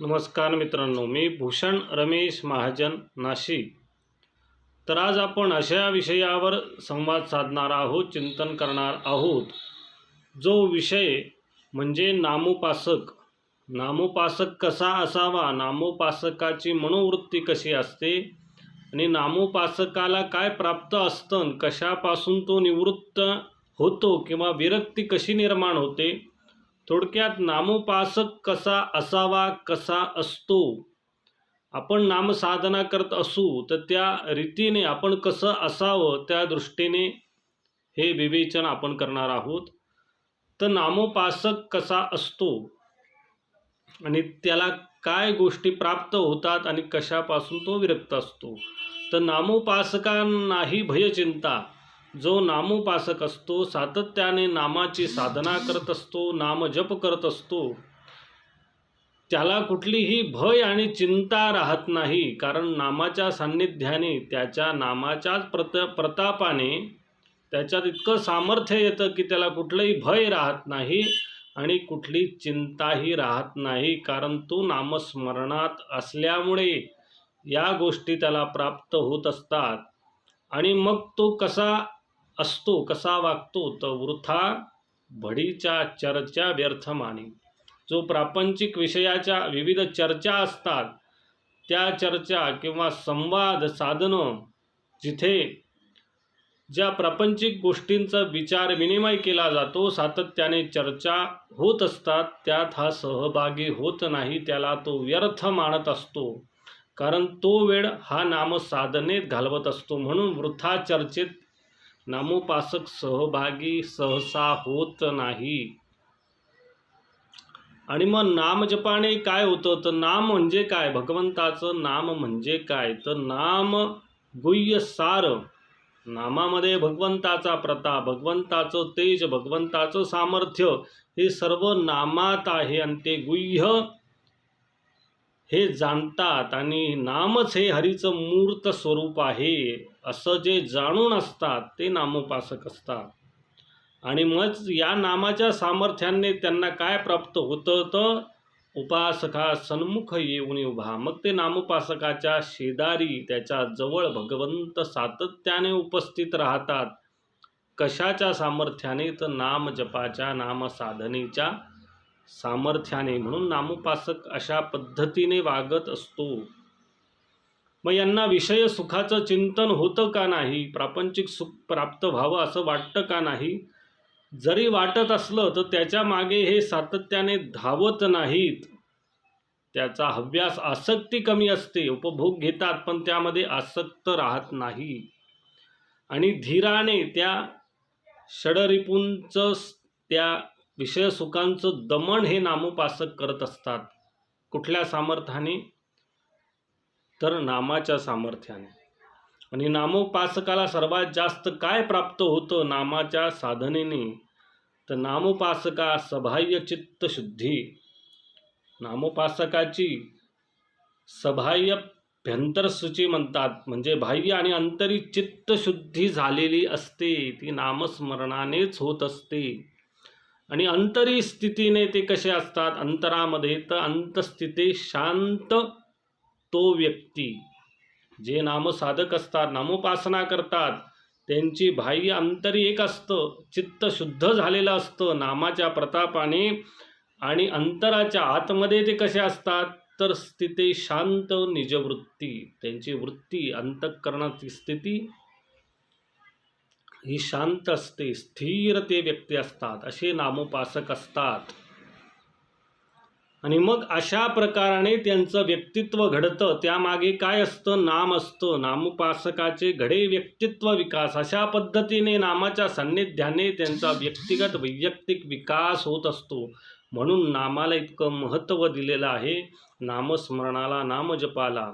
नमस्कार मित्रांनो मी भूषण रमेश महाजन नाशिक. तर आज आपण अशा विषयावर संवाद साधणार आहोत चिंतन करणार आहोत. जो विषय म्हणजे नामोपासक. नामोपासक कसा असावा? नामोपासकाची मनोवृत्ती कशी असते? आणि नामोपासकाला काय प्राप्त असतं? कशापासून तो निवृत्त होतो? किंवा विरक्ती कशी निर्माण होते? थोडक्यात नामोपासक कसा असावा कसा असतो? आपण नामसाधना करत असू तर त्या रीतीने आपण कसं असावं त्या दृष्टीने हे विवेचन आपण करणार आहोत. तर नामोपासक कसा असतो? आणि त्याला काय गोष्टी प्राप्त होतात आणि कशापासून तो विरक्त असतो? तर नामोपासकांनाही भयचिंता जो नामोपासक असतो सातत्याने नामाची साधना करत असतो नामजप करत असतो त्याला कुठलीही भय आणि चिंता राहत नाही. कारण नामाच्या सान्निध्याने त्याच्या नामाच्याच प्रत प्रतापाने त्याच्यात इतकं सामर्थ्य येतं की त्याला कुठलंही भय राहत नाही आणि कुठली चिंताही राहत नाही. कारण तो नामस्मरणात असल्यामुळे या गोष्टी त्याला प्राप्त होत असतात. आणि मग तो कसा असतो कसा वागतो तर वृथा भडीच्या चर्चा व्यर्थ माने जो प्रापंचिक विषयाच्या विविध चर्चा असतात त्या चर्चा किंवा संवाद साधनं जिथे ज्या प्रापंचिक गोष्टींचा विचार विनिमय केला जातो सातत्याने चर्चा होत असतात त्यात हा सहभागी होत नाही त्याला तो व्यर्थ मानत असतो. कारण तो वेळ हा नामसाधनेत घालवत असतो म्हणून वृथा चर्चेत नामोपासक सहभागी सहसा होत नाही. आणि मग नामजपाने काय होतं? तर नाम म्हणजे काय? भगवंताचं नाम म्हणजे काय? तर नाम गुह्य सार नामामध्ये भगवंताचा प्रताप भगवंताचं तेज भगवंताचं सामर्थ्य हे सर्व नामात आहे आणि ते गुह्य हे जाणतात. आणि नामच हे हरीचं मूर्त स्वरूप आहे. असं जे जाणून असतात ते नामोपासक असतात. आणि मग या नामाच्या सामर्थ्याने त्यांना काय प्राप्त होतं तर उपासका सन्मुख येऊन उभा. मग ते नामोपासकाच्या शेजारी त्याच्याजवळ भगवंत सातत्याने उपस्थित राहतात. कशाच्या सामर्थ्याने? तर नाम जपाच्या सामर्थ्याने. म्हणून नामोपासक अशा पद्धतीने वागत असतो. मग यांना विषय सुखाचं चिंतन होतं का नाही? प्रापंचिक सुख प्राप्त व्हावं असं वाटतं का नाही? जरी वाटत असलं तर त्याच्यामागे हे सातत्याने धावत नाहीत. त्याचा हव्यास आसक्ती कमी असते उपभोग घेतात पण त्यामध्ये आसक्त राहत नाही. आणि धीराने त्या षडरिपूंचं त्या विषय सुखांचं दमन हे नामोपासक करत असतात. कुठल्या सामर्थ्याने? तर नामाच्या सामर्थ्याने. आणि नामोपासकाला सर्वात जास्त काय प्राप्त होतं नामाच्या साधनेने? तर नामोपासका सबाह्य चित्तशुद्धी. नामोपासकाची सबाह्य भ्यंतरसूची म्हणतात म्हणजे बाह्य आणि अंतरी चित्तशुद्धी झालेली असते ती नामस्मरणानेच होत असते. आणि अंतरी स्थितीने ते कसे असतात? अंतरामध्ये तर अंतस्थिती शांत तो व्यक्ती जे नामसाधक असतात नामोपासना करतात त्यांची बाह्य अंतरी एक असतं चित्त शुद्ध झालेलं असतं नामाच्या प्रतापाने आणि अंतराच्या आतमध्ये ते कसे असतात? तर स्थिती शांत निजवृत्ती. त्यांची वृत्ती अंतःकरणाची स्थिती ही शांत असते स्थिर ते व्यक्ती असतात. असे नामोपासक असतात. आणि मग अशा प्रकाराने त्यांचं व्यक्तित्व घडतं. त्यामागे काय असतं? नाम असतं. नामोपासकाचे घडे व्यक्तित्व विकास. अशा पद्धतीने नामाच्या सान्निध्याने त्यांचा व्यक्तिगत वैयक्तिक विकास होत असतो. म्हणून नामाला इतकं महत्त्व दिलेलं आहे. नामस्मरणाला नामजपाला.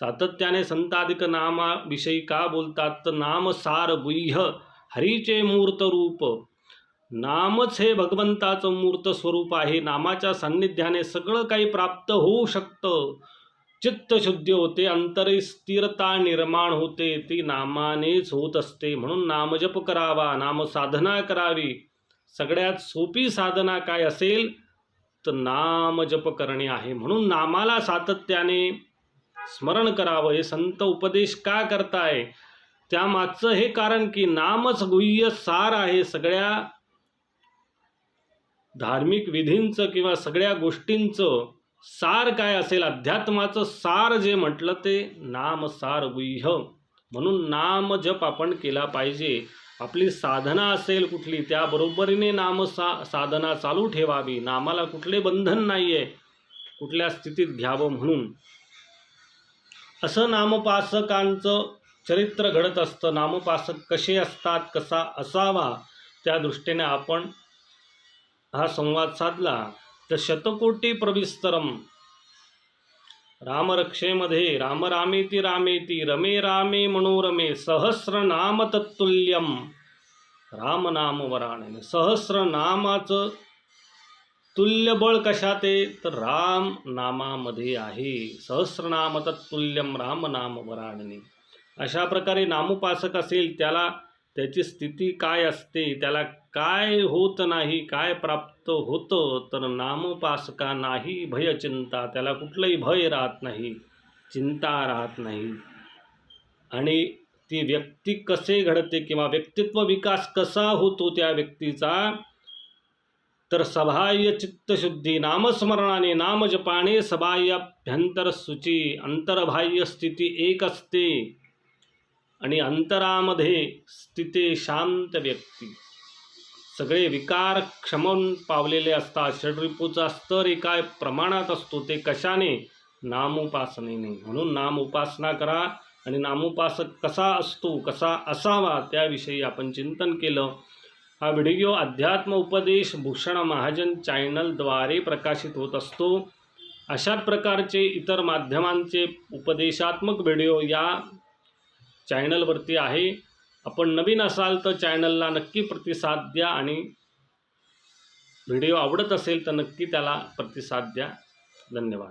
सातत्याने संताधिक नामाविषयी का बोलतात? तर नाम सार हरीचे मूर्त रूप नामच हे भगवंताचं मूर्त स्वरूप आहे. नामाच्या सान्निध्याने सगळं काही प्राप्त होऊ शकतं. चित्तशुद्धी होते अंतरे स्थिरता निर्माण होते. ती नामानेच होत असते. म्हणून नामजप करावा नामसाधना करावी. सगळ्यात सोपी साधना काय असेल तर नामजप करणे आहे. म्हणून नामाला सातत्याने स्मरण करावं. हे संत उपदेश का करताय? त्यामागचं हे कारण की नामच गुह्य सार आहे. सगळ्या धार्मिक विधींचं किंवा सगळ्या गोष्टींचं सार काय असेल अध्यात्माचं सार जे म्हटलं ते नाम सार गुह्य म्हणून नाम जप आपण केला पाहिजे. आपली साधना असेल कुठली त्याबरोबरीने नाम सा साधना चालू ठेवावी. नामाला कुठले बंधन नाही आहे कुठल्या स्थितीत घ्यावं म्हणून. असं नामपासकांचं चरित्र घडत असतं. नामपासक कसे असतात कसा असावा त्या दृष्टीने आपण हा संवाद साधला तर शतकोटी प्रविस्तरम. रामरक्षेमध्ये राम रामेती रामेती रमे रामे मनोरमे सहस्र नाम तत्तुल्यम रामनाम वराणे सहस्र नामाचं तुल्यबळ कशा ते तर राम नामामध्ये आहे. सहस्रनाम तत्तुल्यम रामनाम वराणने अशा प्रकारे नामोपासक असेल त्याला त्याची स्थिती काय असते त्याला काय होत नाही काय प्राप्त होतं तर नामोपासका नाही भयचिंता त्याला कुठलंही भय राहत नाही चिंता राहत नाही. आणि ती व्यक्ती कसे घडते किंवा व्यक्तित्व विकास कसा होतो त्या व्यक्तीचा तर सबाह्य चित्तशुद्धी नामस्मरणाने नामजपाने सबाह्याभ्यंतर सुची अंतर्बाह्य स्थिती एक असते. आणि अंतरामध्ये स्थिते शांत व्यक्ती. सगळे विकार क्षमून पावलेले असतात. षडरिपूचा स्तर एका प्रमाणात असतो ते कशाने? नामोपासनेने. म्हणून नामोपासना करा आणि नामोपासक कसा असतो कसा असावा त्याविषयी आपण चिंतन केलं. हा व्हिडिओ अध्यात्म उपदेश भूषण महाजन चॅनलद्वारे प्रकाशित होत असतो. अशाच प्रकारचे इतर माध्यमांचे उपदेशात्मक व्हिडिओ या चॅनलवरती आहे. आपण नवीन असाल तर चॅनलला नक्की प्रतिसाद द्या आणि व्हिडिओ आवडत असेल तर नक्की त्याला प्रतिसाद द्या. धन्यवाद.